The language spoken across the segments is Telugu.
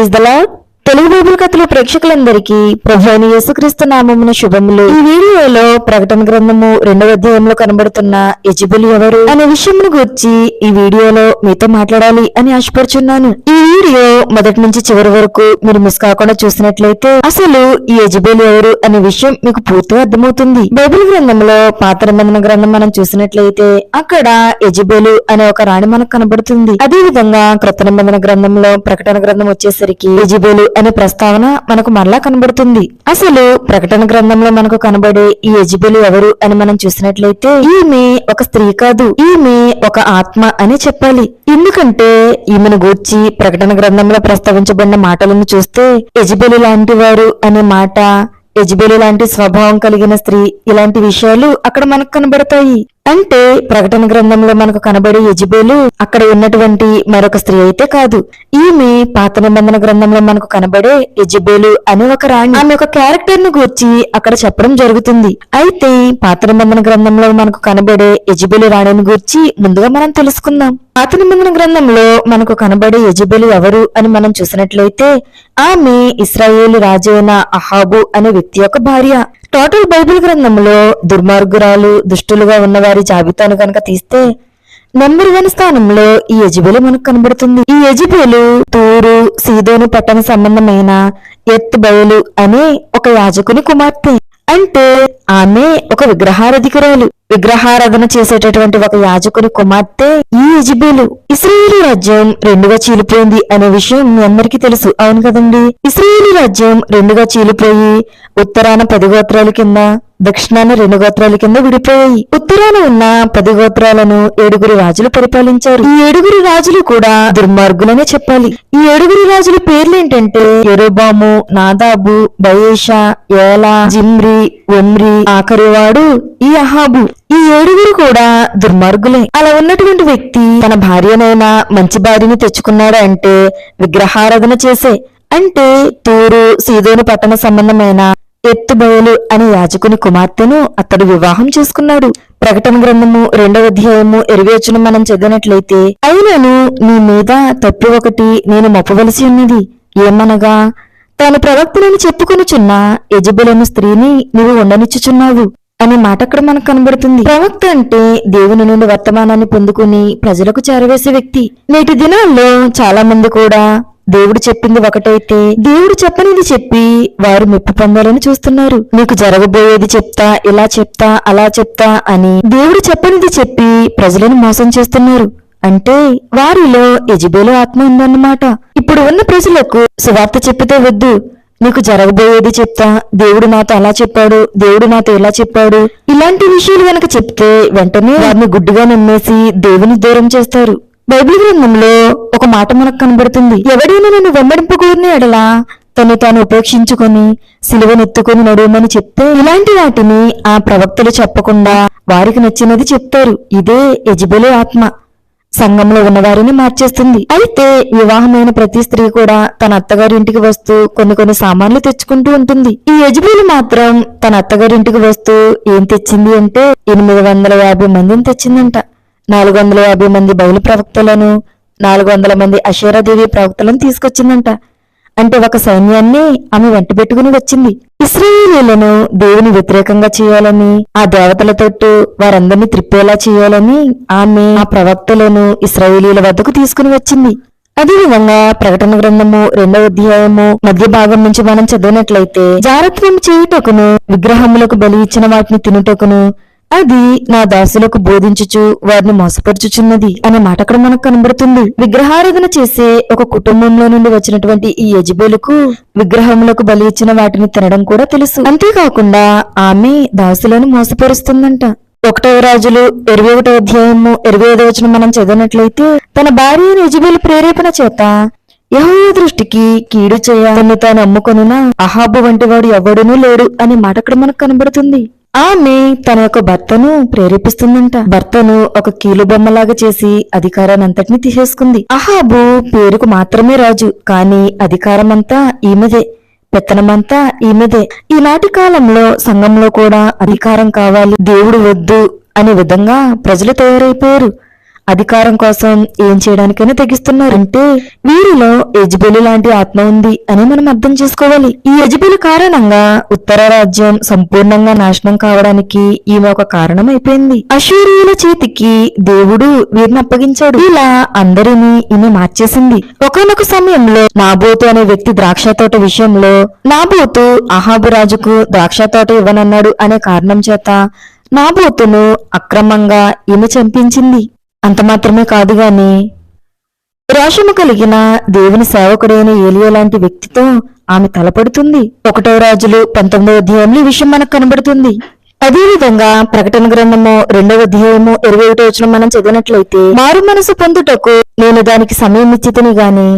Praise the Lord Telugu Bible కథలు ప్రేక్షకులందరికీ ప్రభు యేసుక్రీస్తు నామమున శుభములు. ఈ వీడియోలో ప్రకటన గ్రంథము రెండవ అధ్యాయంలో కనబడుతున్న యజబులు ఎవరు అనే విషయం గురించి ఈ వీడియోలో మీతో మాట్లాడాలి అని ఆశపడుచున్నాను. ఈ వీడియో మొదటి నుంచి చివరి వరకు మీరు మిస్ కాకుండా చూసినట్లయితే అసలు ఈ యజబేలు ఎవరు అనే విషయం మీకు పూర్తిగా అర్థమవుతుంది. బైబిల్ గ్రంథంలో పాత నిబంధన గ్రంథం మనం చూసినట్లయితే అక్కడ యజబేలు అనే ఒక రాణి మనకు కనబడుతుంది. అదే విధంగా క్రొత్త నిబంధన గ్రంథంలో ప్రకటన గ్రంథం వచ్చేసరికి యజబేలు అనే ప్రస్తావన మనకు మరలా కనబడుతుంది. అసలు ప్రకటన గ్రంథంలో మనకు కనబడే ఈ యజబేలు ఎవరు అని మనం చూసినట్లయితే ఈమె ఒక స్త్రీ కాదు. ఈమె ఒక ఆత్మ అని చెప్పాలి. ఎందుకంటే ఈమెను గూర్చి ప్రకటన గ్రంథంలో ప్రస్తావించబడిన మాటలను చూస్తే యజబేలు లాంటి వారు అనే మాట యజబేలు లాంటి స్వభావం కలిగిన స్త్రీ ఇలాంటి విషయాలు అక్కడ మనకు కనబడతాయి. అంటే ప్రకటన గ్రంథంలో మనకు కనబడే యజబేలు అక్కడ ఉన్నటువంటి మరొక స్త్రీ అయితే కాదు. ఈమె పాత నిబంధన గ్రంథంలో మనకు కనబడే యజబేలు అనే ఒక రాణి. ఆమె ఒక క్యారెక్టర్ను గూర్చి అక్కడ చెప్పడం జరుగుతుంది. అయితే పాత నిబంధన గ్రంథంలో మనకు కనబడే యజబేలు రాణిని గూర్చి ముందుగా మనం తెలుసుకుందాం. పాత నిబంధన గ్రంథంలో మనకు కనబడే యజబేలు ఎవరు అని మనం చూసినట్లయితే ఆమె ఇస్రాయేలు రాజైన అహాబు అనే వ్యక్తి యొక్క భార్య. టోటల్ బైబిల్ గ్రంథంలో దుర్మార్గురాలు దుష్టులుగా ఉన్నవారు వారి జాబితాను కనుక తీస్తే నెంబర్ వన్ స్థానంలో ఈ యజబేలు మనకు కనబడుతుంది. ఈ యజబేలు తూరు సీదోను పట్టణ సంబంధమైన ఎత్ బయలు అనే ఒక యాజకుని కుమార్తె. అంటే ఆమె ఒక విగ్రహారధికురాలు. విగ్రహారాధన చేసేటటువంటి ఒక యాజకుని కుమార్తె ఈ యజబేలు. ఇస్రాయేలీ రాజ్యం రెండుగా చీలిపోయింది అనే విషయం మీ అందరికీ తెలుసు. అవును కదండి? ఇస్రాయేలీ రాజ్యం రెండుగా చీలిపోయి ఉత్తరాన పది గోత్రాల కింద దక్షిణాన రెండు గోత్రాల కింద విడిపోయాయి. ఉత్తరాన ఉన్న పది గోత్రాలను ఏడుగురు రాజులు పరిపాలించారు. ఈ ఏడుగురు రాజులు కూడా దుర్మార్గులనే చెప్పాలి. ఈ ఏడుగురు రాజుల పేర్లు ఏంటంటే ఎరుబాము నాదాబు బయేషా ఏలా జిమ్రి ఒమ్రి ఆఖరివాడు ఈ అహాబు. ఈ ఏడుగురు కూడా దుర్మార్గులే. అలా ఉన్నటువంటి వ్యక్తి తన భార్యనైనా మంచి భార్యని తెచ్చుకున్నాడు అంటే విగ్రహారాధన చేసే అంటే తూరు సీదోని పట్టణ సంబంధమైన ఎత్తుబయలు అనే యాజకుని కుమార్తెను అతడు వివాహం చేసుకున్నాడు. ప్రకటన గ్రంథము రెండవ అధ్యాయము ఎరువేచును మనం చదివినట్లయితే అయినను నీ మీద తప్పు ఒకటి నేను మొప్పవలసి ఉన్నది. ఏమనగా తాను ప్రవక్తనని చెప్పుకొనుచున్న యజబులను స్త్రీని నీవు ఉండనిచ్చుచున్నావు. అనే మాట అక్కడ మనకు కనబడుతుంది. ప్రవక్త అంటే దేవుని నుండి వర్తమానాన్ని పొందుకుని ప్రజలకు చేరవేసే వ్యక్తి. నేటి దినాల్లో చాలా మంది కూడా దేవుడు చెప్పింది ఒకటైతే దేవుడు చెప్పనిది చెప్పి వారు మెప్పు పొందాలని చూస్తున్నారు. నీకు జరగబోయేది చెప్తా ఇలా చెప్తా అలా చెప్తా అని దేవుడు చెప్పనిది చెప్పి ప్రజలను మోసం చేస్తున్నారు. అంటే వారిలో యజబేలు ఆత్మ ఉందన్నమాట. ఇప్పుడు ఉన్న ప్రజలకు సువార్త చెప్పితే వద్దు. నీకు జరగబోయేది చెప్తా దేవుడు నాతో అలా చెప్పాడు దేవుడు నాతో ఇలా చెప్పాడు. ఇలాంటి విషయాలు గనక చెప్తే వెంటనే వారిని గుడ్డుగా నమ్మేసి దేవుని దూరం చేస్తారు. బైబిల్ గ్రంథంలో ఒక మాట మనకు కనబడుతుంది. ఎవడైనా నన్ను వెంబడింపకూరిన ఎడలా తను తాను ఉపేక్షించుకొని సిలువనెత్తుకొని నడుమని చెప్తే ఇలాంటి వాటిని ఆ ప్రవక్తలు చెప్పకుండా వారికి నచ్చినది చెప్తారు. ఇదే యజబెలు ఆత్మ. సంఘంలో ఉన్నవారిని మార్చేస్తుంది. అయితే వివాహమైన ప్రతి స్త్రీ కూడా తన అత్తగారి ఇంటికి వస్తూ కొన్ని కొన్ని సామాన్లు తెచ్చుకుంటూ ఉంటుంది. ఈ యజమాని మాత్రం తన అత్తగారి ఇంటికి వస్తూ ఏం తెచ్చింది అంటే ఎనిమిది వందల యాభై మందిని తెచ్చిందంట. నాలుగు వందల యాభై మంది బయలు ప్రవక్తలను నాలుగు వందల మంది అషేరాదేవి ప్రవక్తలను తీసుకొచ్చిందంట. అంటే ఒక సైన్యాన్ని ఆమె వెంట పెట్టుకుని వచ్చింది. ఇస్రాయేలీలను దేవుని వ్యతిరేకంగా చేయాలని ఆ దేవతల తొట్టు వారందరినీ త్రిప్పేలా చేయాలని ఆమె ఆ ప్రవక్తలను ఇస్రాయేలీల వద్దకు తీసుకుని వచ్చింది. అదేవిధంగా ప్రకటన గ్రంథము రెండవ అధ్యాయము మధ్య భాగం నుంచి మనం చదివినట్లయితే జారత్వం చేయుటకును విగ్రహములకు బలి ఇచ్చిన వాటిని తినుటకును అది నా దాసులకు బోధించుచు వారిని మోసపరుచుచున్నది అనే మాట అక్కడ మనకు కనబడుతుంది. విగ్రహారాధన చేసే ఒక కుటుంబంలో నుండి వచ్చినటువంటి ఈ యజబేలుకు విగ్రహములకు బలి ఇచ్చిన వాటిని తినడం కూడా తెలుసు. అంతేకాకుండా ఆమె దాసులను మోసపరుస్తుందంట. ఒకటవ రాజులు ఇరవై ఒకటో అధ్యాయము ఇరవై ఐదో వచ్చిన మనం చదివినట్లయితే తన భార్య యజబేలు ప్రేరేపణ చేత యహో దృష్టికి కీడు చేయాలని తాను అమ్ముకొనిన అహాబు వంటి వాడు ఎవడునూ లేడు అనే మాట అక్కడ మనకు కనబడుతుంది. ఆమె తన యొక్క భర్తను ప్రేరేపిస్తుందంట. భర్తను ఒక కీలు బొమ్మలాగా చేసి అధికారాన్నంతటినీ తీసేసుకుంది. అహాబు పేరుకు మాత్రమే రాజు కానీ అధికారమంతా ఈమెదే పెత్తనమంతా ఈమెదే. ఈనాటి కాలంలో సంఘంలో కూడా అధికారం కావాలి. దేవుడు వద్దు అనే విధంగా ప్రజలు తయారైపోయారు. అధికారం కోసం ఏం చేయడానికైనా తెగిస్తున్నారు. అంటే వీరిలో యజ్బేలు లాంటి ఆత్మ ఉంది అని మనం అర్థం చేసుకోవాలి. ఈ యజ్బేలు కారణంగా ఉత్తర రాజ్యం సంపూర్ణంగా నాశనం కావడానికి ఈమె ఒక కారణం అయిపోయింది అశూరియుల చేతికి దేవుడు వీరిని అప్పగించాడు. ఇలా అందరినీ ఈమె మార్చేసింది. ఒకనొక సమయంలో నాబోతు అనే వ్యక్తి ద్రాక్ష తోట విషయంలో నాబోతు అహాబు రాజుకు ద్రాక్ష తోట ఇవ్వనన్నాడు అనే కారణం చేత నాబోతును అక్రమంగా ఈమె చంపించింది. అంత మాత్రమే కాదు గాని రోషము కలిగిన దేవుని సేవకుడైన ఏలియా లాంటి వ్యక్తితో ఆమె తలపడుతుంది. ఒకటో రాజులు పంతొమ్మిదవ అధ్యాయంలో విషయం మనకు కనబడుతుంది. అదే విధంగా ప్రకటన గ్రంథము రెండవ అధ్యాయము ఇరవై ఒకటో వచ్చిన మనం చదివినట్లయితే మారు మనసు పొందుటకు నేను దానికి సమయం ఇచ్చితని గాని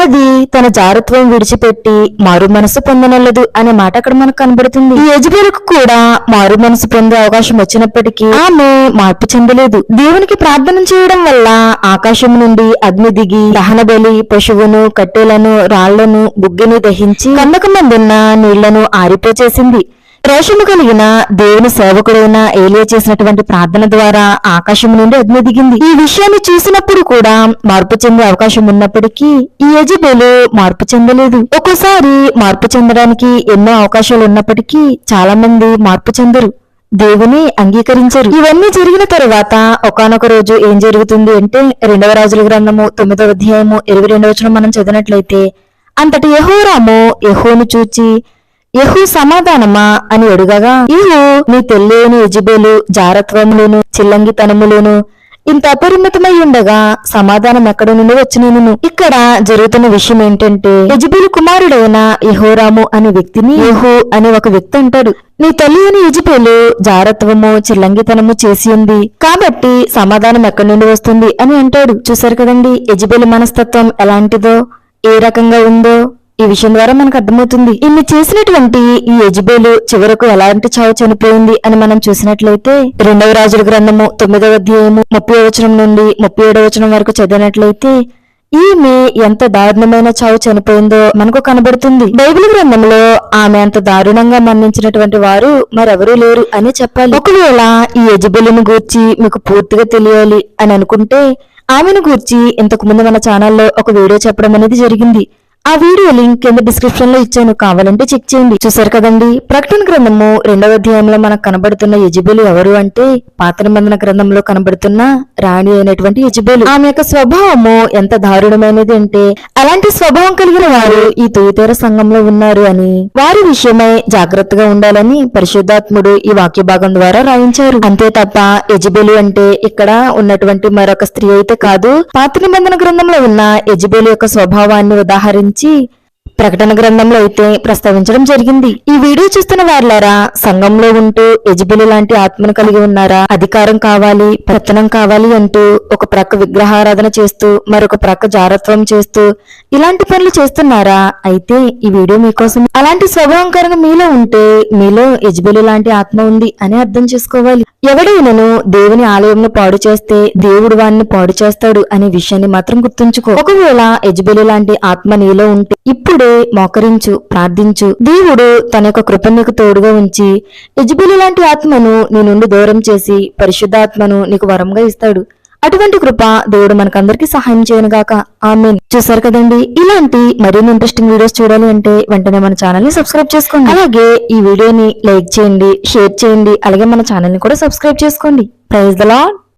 అది తన జారత్వం విడిచిపెట్టి మారు మనసు పొందనల్లదు అనే మాట అక్కడ మనకు కనబడుతుంది. ఈ యజబేలకు కూడా మారు మనసు పొందే అవకాశం వచ్చినప్పటికీ ఆమె మార్పు చెందలేదు. దేవునికి ప్రార్థన చేయడం వల్ల ఆకాశం నుండి అగ్ని దిగి దహన బలి పశువును కట్టెలను రాళ్ళను బుగ్గిని దహించి కన్నకమందున్న నీళ్ళను ఆరిపోచేసింది. రోషము కలిగిన దేవుని సేవకుడైన ఏలియా చేసినటువంటి ప్రార్థన ద్వారా ఆకాశం నుండి అగ్ని దిగింది. ఈ విషయాన్ని చూసినప్పుడు కూడా మార్పు చెందే అవకాశం ఉన్నప్పటికీ ఈ యజబేలు మార్పు చెందలేదు. ఒక్కోసారి మార్పు చెందడానికి ఎన్నో అవకాశాలు ఉన్నప్పటికీ చాలా మంది మార్పు చెందరు. దేవుని అంగీకరించరు. ఇవన్నీ జరిగిన తర్వాత ఒకానొక రోజు ఏం జరుగుతుంది అంటే రెండవ రాజుల గ్రంథము తొమ్మిదవ అధ్యాయము ఇరవై రెండవ వచనం మనం చదివినట్లయితే అంతటి యహోరాము యహోను చూచి యహు సమాధానమా అని అడుగగా ఇహు నీ తెల్లేని యజిబేలు జారత్వములోను చిల్లంగితనములోను ఇంత అపరిమితమై ఉండగా సమాధానం ఎక్కడ నుండి వచ్చినను ఇక్కడ జరుగుతున్న విషయం ఏంటంటే యజబేలు కుమారుడైన యహోరాము అనే వ్యక్తిని యహో అనే ఒక వ్యక్తి అంటాడు. నీ తల్లి అని యజబేలు జారత్వము చిల్లంగితనము చేసి ఉంది. కాబట్టి సమాధానం ఎక్కడి నుండి వస్తుంది అని అంటాడు. చూసారు కదండి యజబేలు మనస్తత్వం ఎలాంటిదో? ఏ రకంగా ఉందో? ఈ విషయం ద్వారా మనకు అర్థమవుతుంది. ఇన్ని చేసినటువంటి ఈ యజ్బేలు చివరకు ఎలాంటి చావు చనిపోయింది అని మనం చూసినట్లయితే రెండవ రాజుల గ్రంథము తొమ్మిదవ అధ్యాయము ముప్పై వచనం నుండి ముప్పై ఏడవ వచనం వరకు చదివినట్లయితే ఈమె ఎంత దారుణమైన చావు చనిపోయిందో మనకు కనబడుతుంది. బైబిల్ గ్రంథంలో ఆమె అంత దారుణంగా మరణించినటువంటి వారు మరెవరూ లేరు అని చెప్పాలి. ఒకవేళ ఈ యజబెలును గూర్చి మీకు పూర్తిగా తెలియాలి అని అనుకుంటే ఆమెను గూర్చి ఇంతకు ముందు మన ఛానల్లో ఒక వీడియో చెప్పడం అనేది జరిగింది. ఆ వీడియో లింక్ కింద డిస్క్రిప్షన్లో ఇచ్చాను కావాలంటే చెక్ చేయండి. చూసారు కదండి? ప్రకటన గ్రంథము రెండవ అధ్యాయంలో మనకు కనబడుతున్న యజబేలు ఎవరు అంటే పాత నిబంధన గ్రంథంలో కనబడుతున్న రాణి అయినటువంటి యజబేలు. ఆమె యొక్క స్వభావము ఎంత దారుణమైనది అంటే అలాంటి స్వభావం కలిగిన వారు ఈ తూతేర సంఘంలో ఉన్నారు అని. వారి విషయమై జాగ్రత్తగా ఉండాలని పరిశుద్ధాత్ముడు ఈ వాక్య భాగం ద్వారా రాయించారు. అంతే తప్ప యజబేలు అంటే ఇక్కడ ఉన్నటువంటి మరొక స్త్రీ అయితే కాదు పాత నిబంధన గ్రంథంలో ఉన్న యజబేలు యొక్క స్వభావాన్ని ఉదాహరించి 这。ప్రకటన గ్రంథంలో అయితే ప్రస్తావించడం జరిగింది. ఈ వీడియో చూస్తున్న వారులారా సంఘంలో ఉంటూ యజబెలి లాంటి ఆత్మను కలిగి ఉన్నారా? అధికారం కావాలి ప్రతనం కావాలి అంటూ ఒక ప్రక్క విగ్రహారాధన చేస్తూ మరొక ప్రక్క జారత్వం చేస్తూ ఇలాంటి పనులు చేస్తున్నారా? అయితే ఈ వీడియో మీకోసం అలాంటి స్వభావంకరంగా మీలో ఉంటే మీలో యజబెలి లాంటి ఆత్మ ఉంది అని అర్థం చేసుకోవాలి. ఎవడైనను దేవుని ఆలయంను పాడు చేస్తే దేవుడు వాడిని పాడు చేస్తాడు అనే విషయాన్ని మాత్రం గుర్తుంచుకో. ఒకవేళ యజబెలి లాంటి ఆత్మ నీలో ఉంటే ఇప్పుడే మోకరించు ప్రార్థించు. దేవుడు తన యొక్క కృప నీకు తోడుగా ఉంచి యజబెలి లాంటి ఆత్మను నీ నుండి దూరం చేసి పరిశుద్ధాత్మను నీకు వరంగా ఇస్తాడు. అటువంటి కృప దేవుడు మనకందరికీ సహాయం చేయనుగాక. ఆమెన్. చూసారు కదండి? ఇలాంటి మరిన్ని ఇంట్రెస్టింగ్ వీడియోస్ చూడాలి అంటే వెంటనే మన ఛానల్ని సబ్స్క్రైబ్ చేసుకోండి. అలాగే ఈ వీడియోని లైక్ చేయండి షేర్ చేయండి అలాగే మన ఛానల్ని కూడా సబ్స్క్రైబ్ చేసుకోండి. Praise the lord